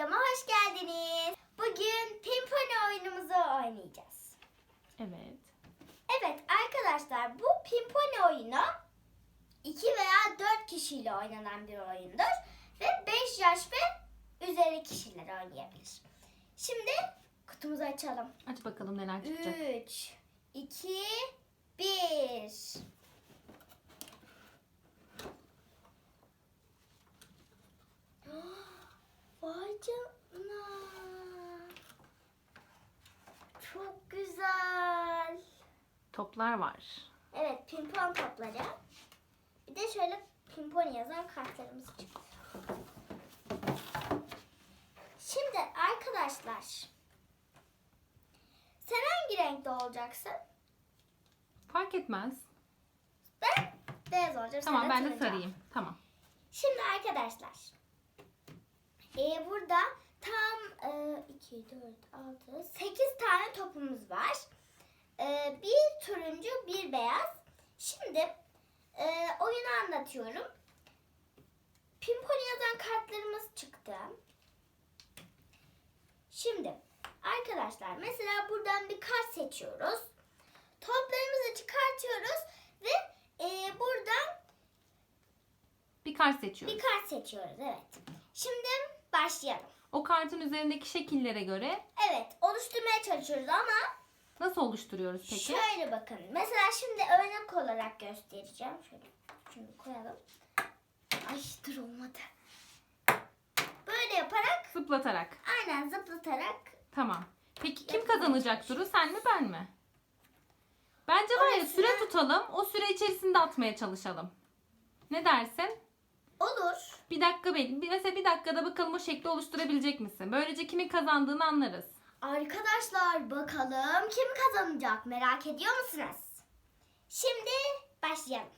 videoma hoş geldiniz. Bugün pimponi oyunumuzu oynayacağız. Evet. Evet arkadaşlar bu pimponi oyunu 2 veya 4 kişiyle oynanan bir oyundur. Ve 5 yaş ve üzeri kişiler oynayabilir. Şimdi kutumuzu açalım. Aç bakalım neler çıkacak. 3, 2, 1. Vay canına. Çok güzel. Toplar var. Evet pimpon topları. Bir de şöyle pimpon yazan kartlarımız çıktı. Şimdi arkadaşlar. Sen hangi renkte olacaksın? Fark etmez. Ben beyaz olacağım. Tamam ben de sarayım. Tamam. Şimdi arkadaşlar. E, burada tam e, 2, 4, 6, 8 tane topumuz var. E, bir turuncu, bir beyaz. Şimdi e, oyunu anlatıyorum. Pimpon yazan kartlarımız çıktı. Şimdi arkadaşlar mesela buradan bir kart seçiyoruz. Toplarımızı çıkartıyoruz ve e, buradan Bir kart seçiyoruz. bir kart seçiyoruz evet. Şimdi başlayalım. O kartın üzerindeki şekillere göre Evet oluşturmaya çalışıyoruz ama nasıl oluşturuyoruz peki? şöyle bakın. Mesela şimdi örnek olarak göstereceğim. Şöyle şunu koyalım. Ay dur olmadı. Böyle yaparak Zıplatarak. aynen zıplatarak Tamam. Peki kim kazanacak Duru? Sen mi ben mi? Bence var ya Orasını- süre tutalım. O süre içerisinde atmaya çalışalım. Ne dersin? olur. Bir dakika bekle. Mesela bir dakikada bakalım o şekli oluşturabilecek misin? Böylece kimin kazandığını anlarız. Arkadaşlar bakalım kim kazanacak merak ediyor musunuz? Şimdi başlayalım.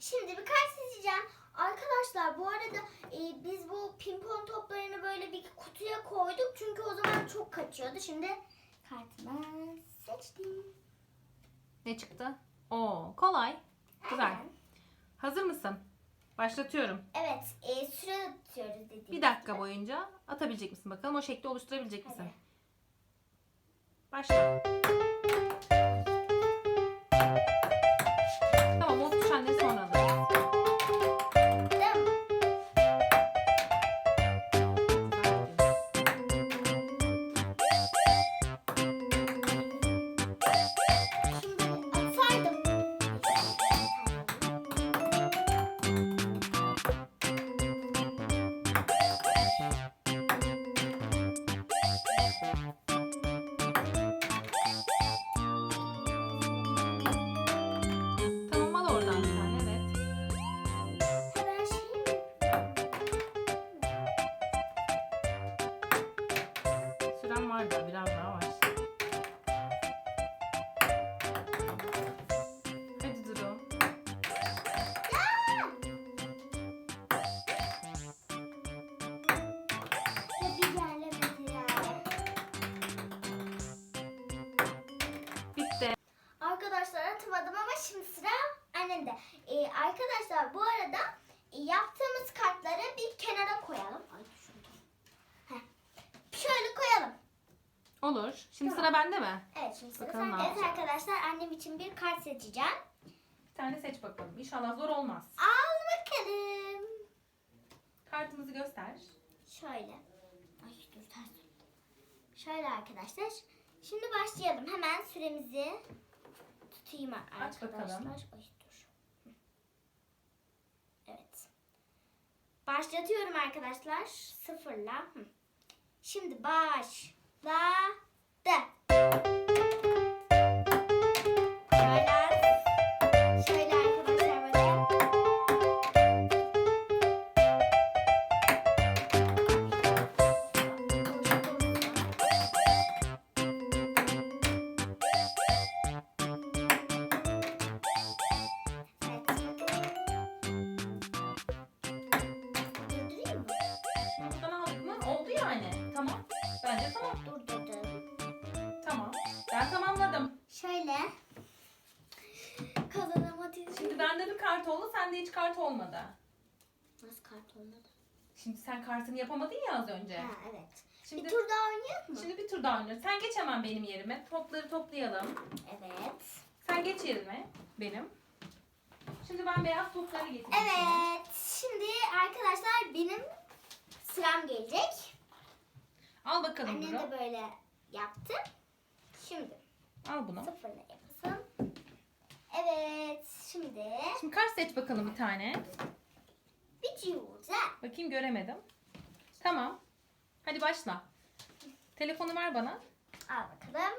Şimdi bir kart seçeceğim. Arkadaşlar bu arada e, biz bu pimpon toplarını böyle bir kutuya koyduk. Çünkü o zaman çok kaçıyordu. Şimdi kartımı seçtim. Ne çıktı? Oo, kolay. Güzel. Aynen. Hazır mısın? Başlatıyorum. Evet e, süre tutuyoruz dediğimiz Bir dakika gibi. boyunca atabilecek misin bakalım? O şekli oluşturabilecek misin? Hadi. Başla. Tamam şimdi sıra annemde. Ee, arkadaşlar bu arada yaptığımız kartları bir kenara koyalım. Ay. Şöyle koyalım. Olur. Şimdi Tamam. sıra bende mi? Evet şimdi sıra Bakalım sen. ne Evet yapacak? arkadaşlar annem için bir kart seçeceğim. Bir tane seç bakalım. İnşallah zor olmaz. Al bakalım. Kartımızı göster. Şöyle. Ay dur ters. Şöyle arkadaşlar. Şimdi başlayalım. Hemen süremizi tutayım arkadaşlar. bakalım. Ay dur. Evet. Başlatıyorum arkadaşlar. Sıfırla. Şimdi başladı. Tamam. Bence tamam. Durdurdum. Tamam. Ben tamamladım. Şöyle. Kazanamadım. Şimdi bende bir kart oldu, sende hiç kart olmadı. Nasıl kart olmadı? Şimdi sen kartını yapamadın ya az önce. Ha, evet. Şimdi Bir tur daha oynayalım mı? şimdi bir tur daha oynuyoruz. Sen geç hemen benim yerime. Topları toplayalım. Evet. Sen geç yerine benim. Şimdi ben beyaz topları getireyim. Evet. Şimdi arkadaşlar benim sıram gelecek. Al bakalım Annem Duru. de böyle yaptı. Şimdi Al bunu. sıfırla yapasın. Evet. Şimdi Şimdi kart seç bakalım bir tane. bir cüce. Bakayım göremedim. Tamam. Hadi başla. Telefonu ver bana. Al bakalım.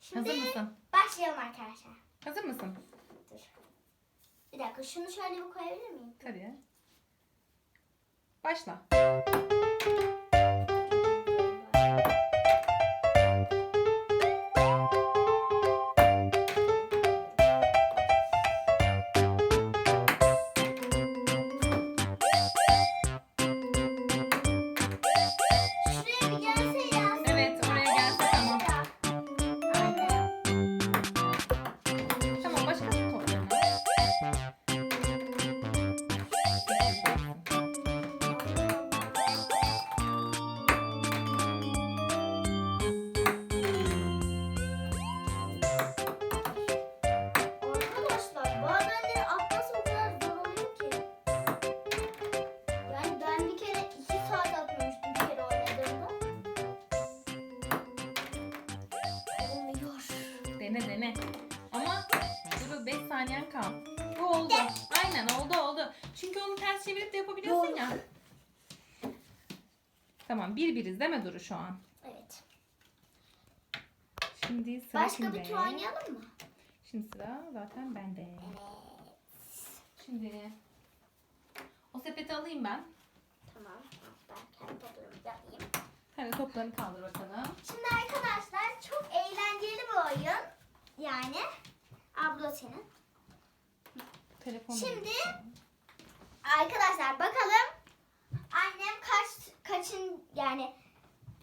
Şimdi Hazır mısın? başlayalım arkadaşlar. Hazır mısın? Dur. Bir dakika şunu şöyle bir koyabilir miyim? Tabii. Başla. Dene dene. Ama dur 5 saniyen kal. Bu oldu. Aynen oldu oldu. Çünkü onu ters çevirip de yapabiliyorsun ya. Tamam bir biriz değil mi Duru şu an? Evet. Şimdi sıra Başka kimde? bir tur oynayalım mı? Şimdi sıra zaten bende. Evet. Şimdi o sepeti alayım ben. Tamam. Ben kendi toplarımı da alayım. Hadi toplarını kaldır bakalım. Şimdi arkadaşlar çok eğlenceli bir oyun. Yani abla senin. Telefonu Şimdi arkadaşlar bakalım annem kaç kaçın yani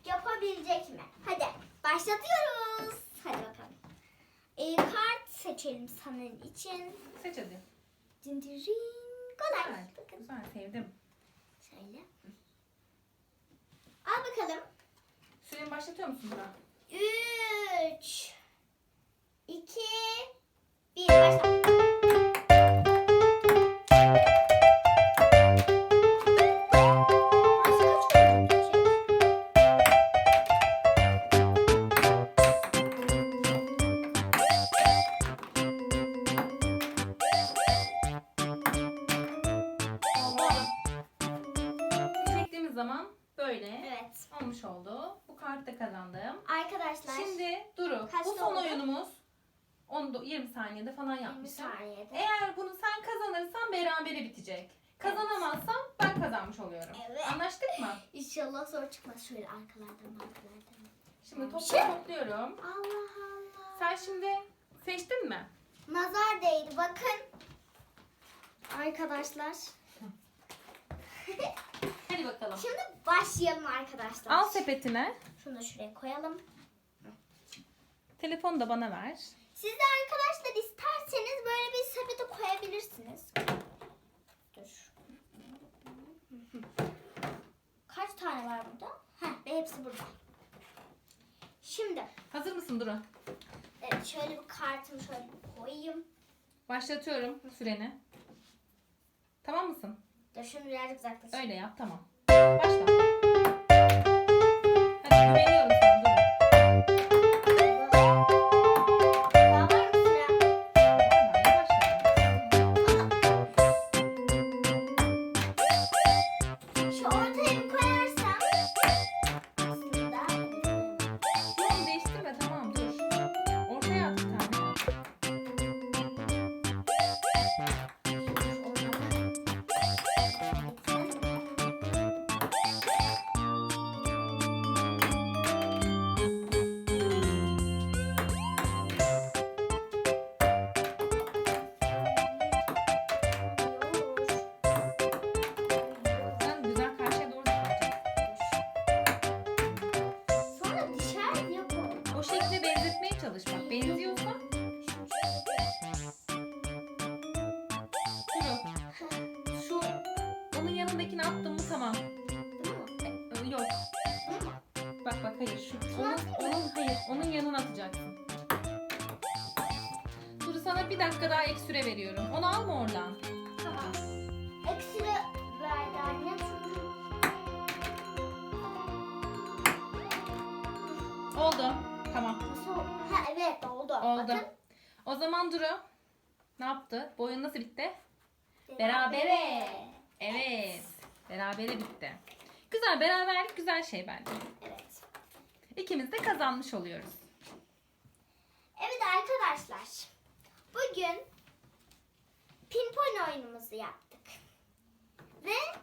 yapabilecek mi? Hadi başlatıyoruz. Hadi bakalım. Ee, kart seçelim senin için. seç hadi. Dindirin. Kolay. Güzel, Bakın güzel sevdim. şöyle. Al bakalım. Süreni başlatıyor musun Duru? 3 2 1 başla. Zaman böyle Evet. olmuş oldu. Bu kartı da kazandım. Arkadaşlar Şimdi Duru bu son oldu? oyunumuz 10 20 saniyede falan 20 yapmışım. saniyede. Eğer bunu sen kazanırsan berabere bitecek. Kazanamazsam ben kazanmış oluyorum. Evet. Anlaştık mı? İnşallah zor çıkmaz şöyle arkalardan arkalardan. Şimdi Şey- topları topluyorum. Allah Allah. Sen şimdi seçtin mi? Nazar değdi bakın. Arkadaşlar. Hadi bakalım. Şimdi başlayalım arkadaşlar. Al sepetine. Şunu da şuraya koyalım. Telefonu da bana ver. Siz de arkadaşlar isterseniz böyle bir sepete koyabilirsiniz. Dur. Kaç tane var burada? Heh, ve hepsi burada. Şimdi Hazır mısın Duru? evet şöyle bir kartımı şöyle bir koyayım. Başlatıyorum süreni. Tamam mısın? Dur şunu birazcık uzaklaşayım. Öyle yap tamam. Başla. Hadi güveniyorum çalış. Bak benziyorsa. Şunu. Şu. Onun yanındakini attım mı tamam. E, yok. Bak bak hayır şu. Onun, onun hayır. Onun yanına atacaksın. Dur sana bir dakika daha ek süre veriyorum. Onu alma oradan. Oldu. Bakın. O zaman Duru ne yaptı? Bu oyun nasıl bitti? Berabere. Berabere. Evet. Berabere bitti. Güzel beraberlik güzel şey bence. Evet. İkimiz de kazanmış oluyoruz. Evet arkadaşlar. Bugün pinpon oyunumuzu yaptık. Ve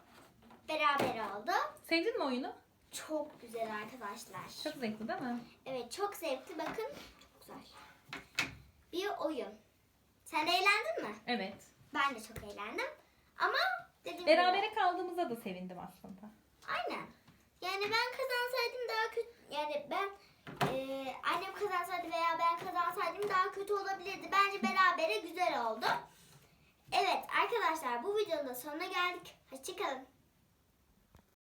beraber oldu. Sevdin mi oyunu? Çok güzel arkadaşlar. Çok zevkli değil mi? Evet çok zevkli bakın. Çok güzel. Bir oyun. Sen eğlendin mi? Evet. Ben de çok eğlendim. Ama dediğim gibi- Berabere kaldığımızda da sevindim aslında. Aynen. Yani ben kazansaydım daha kötü yani ben e, annem kazansaydı veya ben kazansaydım daha kötü olabilirdi. Bence berabere güzel oldu. Evet arkadaşlar bu videonun da sonuna geldik. Hoşçakalın.